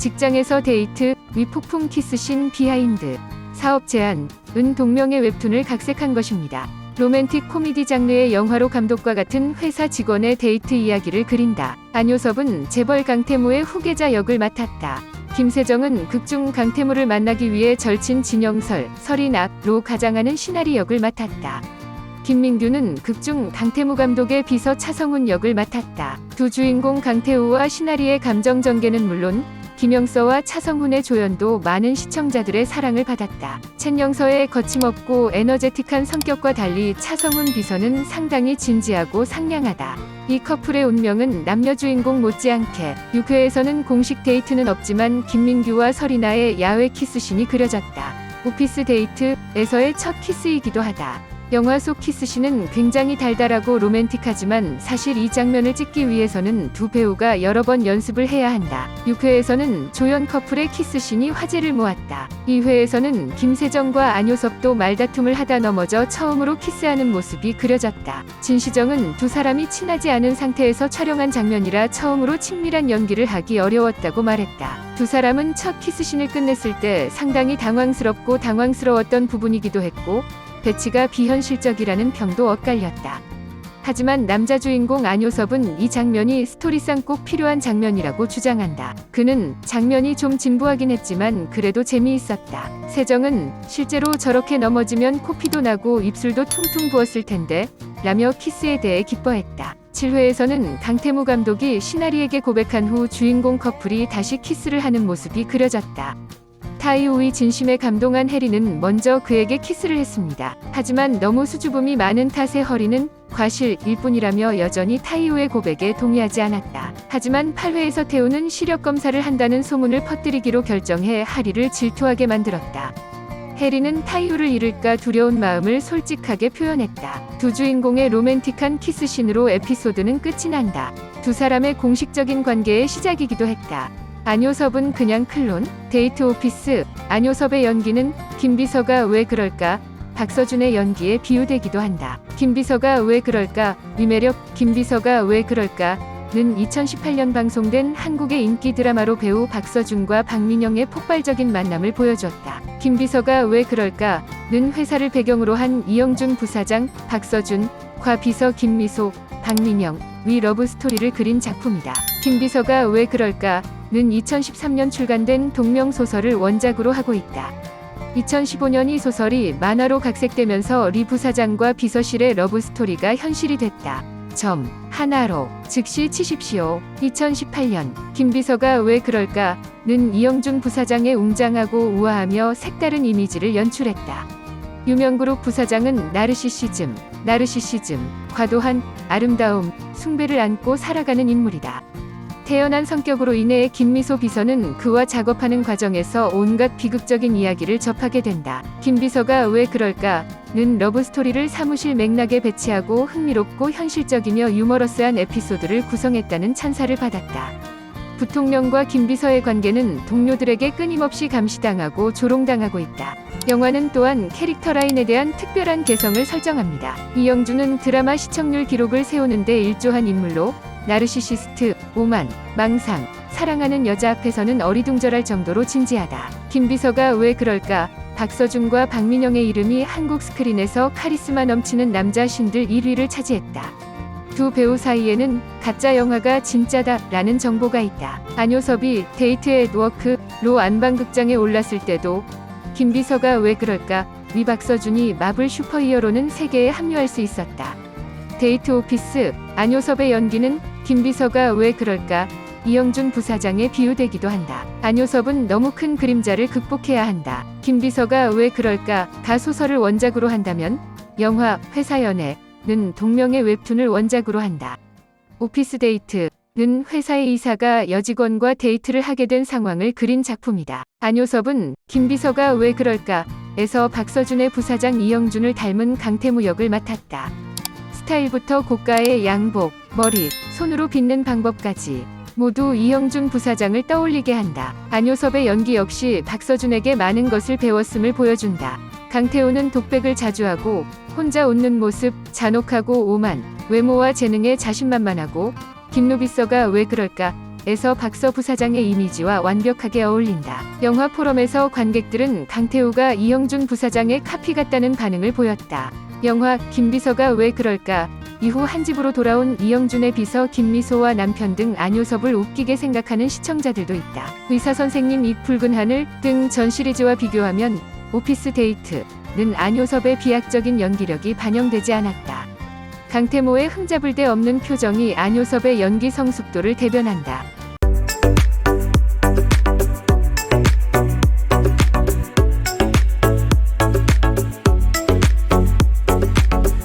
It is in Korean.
직장에서 데이트, 위폭풍 키스신 비하인드, 사업 제안, 은 동명의 웹툰을 각색한 것입니다. 로맨틱 코미디 장르의 영화로 감독과 같은 회사 직원의 데이트 이야기를 그린다. 안효섭은 재벌 강태무의 후계자 역을 맡았다. 김세정은 극중 강태무를 만나기 위해 절친 진영설, 설인악로 가장하는 시나리 역을 맡았다. 김민규는 극중 강태무 감독의 비서 차성훈 역을 맡았다. 두 주인공 강태우와 시나리의 감정 전개는 물론 김영서와 차성훈의 조연도 많은 시청자들의 사랑을 받았다. 첸영서의 거침없고 에너제틱한 성격과 달리 차성훈 비서는 상당히 진지하고 상냥하다. 이 커플의 운명은 남녀 주인공 못지않게 6회에서는 공식 데이트는 없지만 김민규와 설이나의 야외 키스신이 그려졌다. 오피스 데이트에서의 첫 키스이기도 하다. 영화 속 키스신은 굉장히 달달하고 로맨틱하지만 사실 이 장면을 찍기 위해서는 두 배우가 여러 번 연습을 해야 한다. 6회에서는 조연 커플의 키스신이 화제를 모았다. 2회에서는 김세정과 안효섭도 말다툼을 하다 넘어져 처음으로 키스하는 모습이 그려졌다. 진시정은 두 사람이 친하지 않은 상태에서 촬영한 장면이라 처음으로 친밀한 연기를 하기 어려웠다고 말했다. 두 사람은 첫 키스신을 끝냈을 때 상당히 당황스럽고 당황스러웠던 부분이기도 했고 배치가 비현실적이라는 평도 엇갈렸다. 하지만 남자 주인공 안효섭은 이 장면이 스토리상 꼭 필요한 장면이라고 주장한다. 그는 장면이 좀 진부하긴 했지만 그래도 재미있었다. 세정은 실제로 저렇게 넘어지면 코피도 나고 입술도 퉁퉁 부었을 텐데 라며 키스에 대해 기뻐했다. 7회에서는 강태무 감독이 시나리에게 고백한 후 주인공 커플이 다시 키스를 하는 모습이 그려졌다. 타이오의 진심에 감동한 해리는 먼저 그에게 키스를 했습니다. 하지만 너무 수줍음이 많은 탓에 허리는 과실일 뿐이라며 여전히 타이오의 고백에 동의하지 않았다. 하지만 8회에서 태우는 시력 검사를 한다는 소문을 퍼뜨리기로 결정해 하리를 질투하게 만들었다. 해리는 타이오를 잃을까 두려운 마음을 솔직하게 표현했다. 두 주인공의 로맨틱한 키스신으로 에피소드는 끝이 난다. 두 사람의 공식적인 관계의 시작이기도 했다. 안효섭은 그냥 클론, 데이트 오피스, 안효섭의 연기는 김비서가 왜 그럴까? 박서준의 연기에 비유되기도 한다. 김비서가 왜 그럴까? 위매력, 김비서가 왜 그럴까? 는 2018년 방송된 한국의 인기 드라마로 배우 박서준과 박민영의 폭발적인 만남을 보여줬다. 김비서가 왜 그럴까? 는 회사를 배경으로 한 이영준 부사장, 박서준, 과 비서 김미소, 박민영, 위 러브 스토리를 그린 작품이다. 김비서가 왜 그럴까? 는 2013년 출간된 동명 소설을 원작으로 하고 있다. 2015년 이 소설이 만화로 각색되면서 리 부사장과 비서실의 러브 스토리가 현실이 됐다. 점 하나로 즉시 치십시오. 2018년 김 비서가 왜 그럴까? 는 이영준 부사장의 웅장하고 우아하며 색다른 이미지를 연출했다. 유명그룹 부사장은 나르시시즘, 나르시시즘, 과도한 아름다움, 숭배를 안고 살아가는 인물이다. 태연한 성격으로 인해 김미소 비서는 그와 작업하는 과정에서 온갖 비극적인 이야기를 접하게 된다. 김 비서가 왜 그럴까? 는 러브스토리를 사무실 맥락에 배치하고 흥미롭고 현실적이며 유머러스한 에피소드를 구성했다는 찬사를 받았다. 부통령과 김 비서의 관계는 동료들에게 끊임없이 감시당하고 조롱당하고 있다. 영화는 또한 캐릭터 라인에 대한 특별한 개성을 설정합니다. 이영주는 드라마 시청률 기록을 세우는데 일조한 인물로 나르시시스트, 오만, 망상, 사랑하는 여자 앞에서는 어리둥절할 정도로 진지하다. 김비서가 왜 그럴까? 박서준과 박민영의 이름이 한국 스크린에서 카리스마 넘치는 남자 신들 1위를 차지했다. 두 배우 사이에는 가짜 영화가 진짜다 라는 정보가 있다. 안효섭이 데이트 앳 워크로 안방극장에 올랐을 때도 김비서가 왜 그럴까? 위 박서준이 마블 슈퍼히어로는 세계에 합류할 수 있었다. 데이트 오피스 안효섭의 연기는 김 비서가 왜 그럴까? 이영준 부사장에 비유되기도 한다. 안효섭은 너무 큰 그림자를 극복해야 한다. 김 비서가 왜 그럴까? 가 소설을 원작으로 한다면 영화 회사 연애는 동명의 웹툰을 원작으로 한다. 오피스 데이트는 회사의 이사가 여직원과 데이트를 하게 된 상황을 그린 작품이다. 안효섭은 김 비서가 왜 그럴까? 에서 박서준의 부사장 이영준을 닮은 강태무 역을 맡았다. 스타일부터 고가의 양복, 머리, 손으로 빗는 방법까지 모두 이영준 부사장을 떠올리게 한다. 안효섭의 연기 역시 박서준에게 많은 것을 배웠음을 보여준다. 강태호는 독백을 자주 하고 혼자 웃는 모습 잔혹하고 오만 외모와 재능에 자신만만하고 김루비서가 왜 그럴까? 에서 박서 부사장의 이미지와 완벽하게 어울린다. 영화 포럼에서 관객들은 강태호가 이영준 부사장의 카피 같다는 반응을 보였다. 영화 김비서가 왜 그럴까? 이후 한 집으로 돌아온 이영준의 비서 김미소와 남편 등 안효섭을 웃기게 생각하는 시청자들도 있다. 의사 선생님 이 붉은 하늘 등 전 시리즈와 비교하면 오피스 데이트는 안효섭의 비약적인 연기력이 반영되지 않았다. 강태모의 흠잡을 데 없는 표정이 안효섭의 연기 성숙도를 대변한다.